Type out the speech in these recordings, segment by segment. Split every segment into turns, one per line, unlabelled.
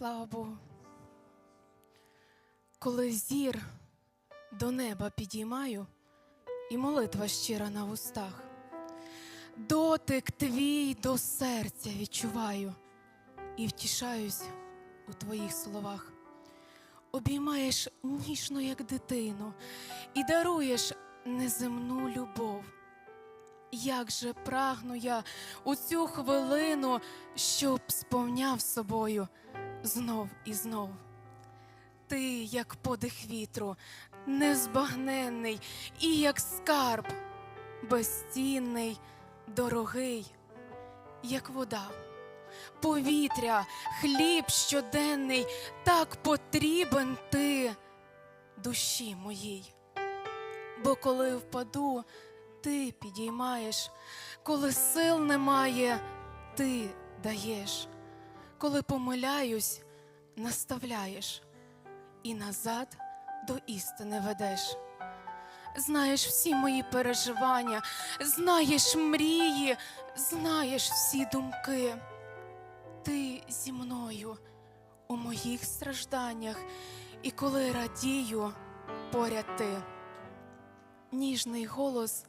Слава Богу. Коли зір до неба підіймаю, і молитва щира на вустах, дотик твій до серця відчуваю і втішаюсь у твоїх словах. Обіймаєш ніжно, як дитину, і даруєш неземну любов. Як же прагну я у цю хвилину, щоб сповняв собою знов і знов. Ти, як подих вітру, незбагненний і як скарб, безцінний, дорогий, як вода, повітря, хліб щоденний, так потрібен ти душі моїй. Бо коли впаду, ти підіймаєш, коли сил немає, ти даєш, коли помиляюсь, наставляєш і назад до істини ведеш. Знаєш всі мої переживання, знаєш мрії, знаєш всі думки. Ти зі мною у моїх стражданнях, і коли радію, поряд ти. Ніжний голос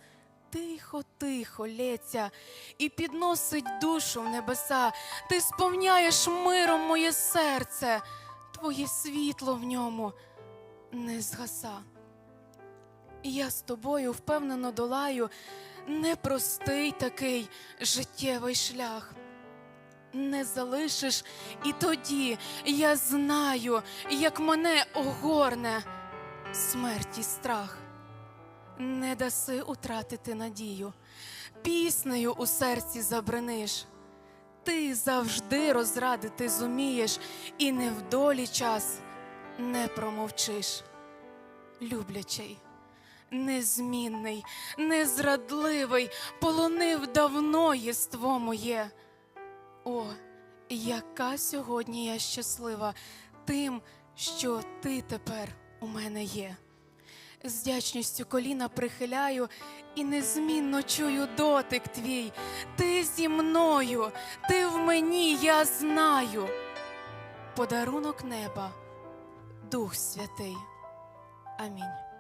тихо-тихо лється і підносить душу в небеса. Ти сповняєш миром моє серце, твоє світло в ньому не згаса. І Я з тобою впевнено долаю непростий такий життєвий шлях. Не залишиш, і тоді я знаю, як мене огорне смерті страх не даси утратити надію, піснею у серці забриниш. Ти завжди розрадити зумієш, і невдолі час не промовчиш. Люблячий, незмінний, незрадливий, полонив давно єство моє. О, яка сьогодні я щаслива тим, що ти тепер у мене є з вдячністю коліна прихиляю і незмінно чую дотик твій. Ти зі мною, ти в мені, я знаю. Подарунок неба, Дух Святий. Амінь.